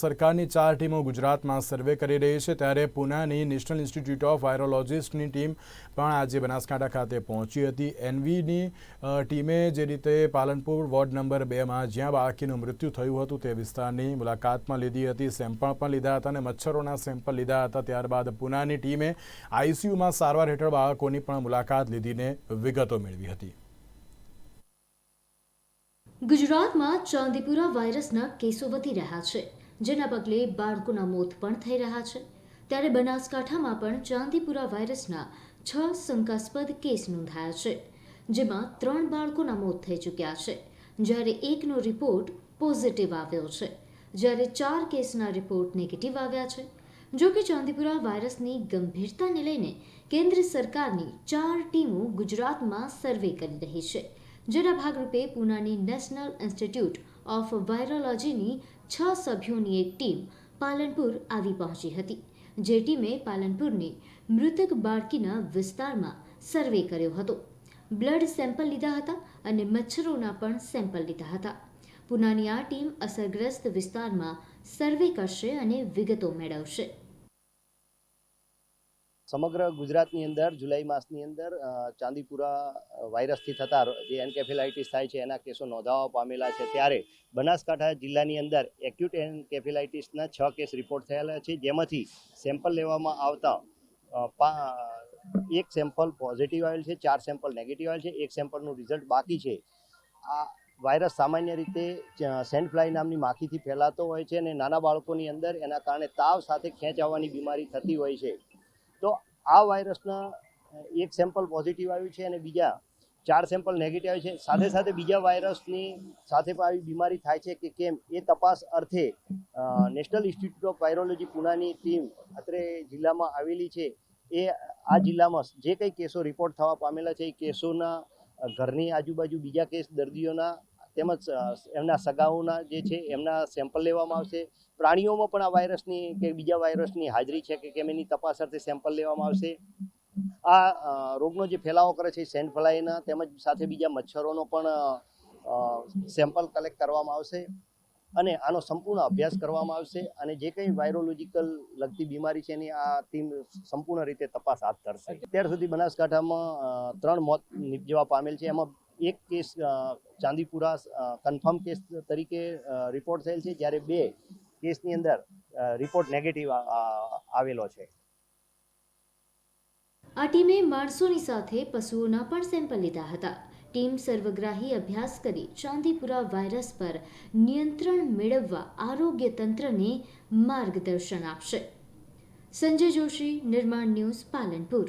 સરકારની ચાર ટીમો ગુજરાતમાં સર્વે કરી રહી છે ત્યારે પુનાની નેશનલ ઇન્સ્ટિટ્યૂટ ઓફ વાયરોલોજિસ્ટની ટીમ પણ આજે બનાસકાંઠા ખાતે પહોંચી હતી. એનવીની ટીમે જે રીતે પાલનપુર વોર્ડ નંબર બેમાં જ્યાં બાળકીનું મૃત્યુ થયું હતું તે વિસ્તારની મુલાકાતમાં લીધી હતી. સેમ્પલ પણ લીધા હતા અને મચ્છરોના સેમ્પલ લીધા હતા. ત્યારબાદ પુનાની ટીમે આઈસીયુમાં સારવાર હેઠળ બાળકોની પણ મુલાકાત લીધીને વિગતો મેળવી હતી. ગુજરાતમાં ચાંદીપુરા વાયરસના કેસો વધી રહ્યા છે. જેના પગલે બાળકોના મોત પણ થઈ રહ્યા છે. ત્યારે બનાસકાંઠામાં પણ ચાંદીપુરા વાયરસના છ શંકાસ્પદ કેસ નોંધાયા છે, જેમાં ત્રણ બાળકોના મોત થઈ ચૂક્યા છે. જ્યારે એકનો રિપોર્ટ પોઝિટિવ આવ્યો છે, જ્યારે ચાર કેસના રિપોર્ટ નેગેટિવ આવ્યા છે. જો કે ચાંદીપુરા વાયરસની ગંભીરતાને લઈને કેન્દ્ર સરકારની ચાર ટીમો ગુજરાતમાં સર્વે કરી રહી છે. જેના ભાગરૂપે પૂનાની નેશનલ ઇન્સ્ટિટ્યૂટ ઓફ વાયરોલોજીની છ સભ્યોની એક ટીમ પાલનપુર આવી પહોંચી હતી, જે ટીમે પાલનપુરની મૃતક બાળકીના વિસ્તારમાં સર્વે કર્યો હતો. બ્લડ સેમ્પલ લીધા હતા અને મચ્છરોના પણ સેમ્પલ લીધા હતા. પુનાની આ ટીમ અસરગ્રસ્ત વિસ્તારમાં સર્વે કરશે અને વિગતો મેળવશે. સમગ્ર ગુજરાતની અંદર જુલાઈ માસની અંદર ચાંદીપુરા વાયરસથી થતા જે એન્કેફેલાઇટિસ થાય છે, એના કેસો નોંધાવા પામેલા છે. ત્યારે બનાસકાંઠા જિલ્લાની અંદર એક્યુટ એન્કેફેલાઇટિસના છ કેસ રિપોર્ટ થયેલા છે, જેમાંથી સેમ્પલ લેવામાં આવતા એક સેમ્પલ પોઝિટિવ આવેલ છે, ચાર સેમ્પલ નેગેટિવ આવેલ છે, એક સેમ્પલનું રિઝલ્ટ બાકી છે. આ વાયરસ સામાન્ય રીતે સેન્ડ ફ્લાય નામની માખીથી ફેલાતો હોય છે અને નાના બાળકોની અંદર એના કારણે તાવ સાથે ખેંચ આવવાની બીમારી થતી હોય છે. તો આ વાયરસના એક સેમ્પલ પોઝિટિવ આવ્યું છે અને બીજા ચાર સેમ્પલ નેગેટિવ આવ્યું છે. સાથે સાથે બીજા વાયરસની સાથે પણ આવી બીમારી થાય છે કે કેમ એ તપાસ અર્થે નેશનલ ઇન્સ્ટિટ્યૂટ ઓફ વાયરોલોજી પુનાની ટીમ અત્રે જિલ્લામાં આવેલી છે. એ આ જિલ્લામાં જે કંઈ કેસો રિપોર્ટ થવા પામેલા છે એ કેસોના ઘરની આજુબાજુ બીજા કેસ દર્દીઓના તેમજ એમના સગાઓના જે છે, એમના સેમ્પલ લેવામાં આવશે. પ્રાણીઓમાં પણ આ વાયરસની કે બીજા વાયરસની હાજરી છે કે કેમ એની તપાસ અર્થે સેમ્પલ લેવામાં આવશે. આ રોગનો જે ફેલાવો કરે છે સેન્ટ ફ્લાયના તેમજ સાથે બીજા મચ્છરોનો પણ સેમ્પલ કલેક્ટ કરવામાં આવશે અને આનો સંપૂર્ણ અભ્યાસ કરવામાં આવશે અને જે કંઈ વાયરોલોજીકલ લગતી બીમારી છે એની આ ટીમ સંપૂર્ણ રીતે તપાસ હાથ ધરશે. અત્યાર સુધી બનાસકાંઠામાં ત્રણ મોત નિપજવા પામેલ છે. એમાં એક કેસ ચાંદીપુરા કન્ફર્મ કેસ તરીકે રિપોર્ટ થયેલ છે, જ્યારે બે કેસની અંદર રિપોર્ટ નેગેટિવ આવેલો છે. આ ટીમે માણસોની સાથે પશુઓના પણ સેમ્પલ લીધા હતા. ટીમ સર્વગ્રાહી અભ્યાસ કરી ચાંદીપુરા વાયરસ પર નિયંત્રણ મેળવવા આરોગ્ય તંત્રને માર્ગદર્શન આપશે. સંજય જોશી, નિર્માણ ન્યૂઝ પાલનપુર.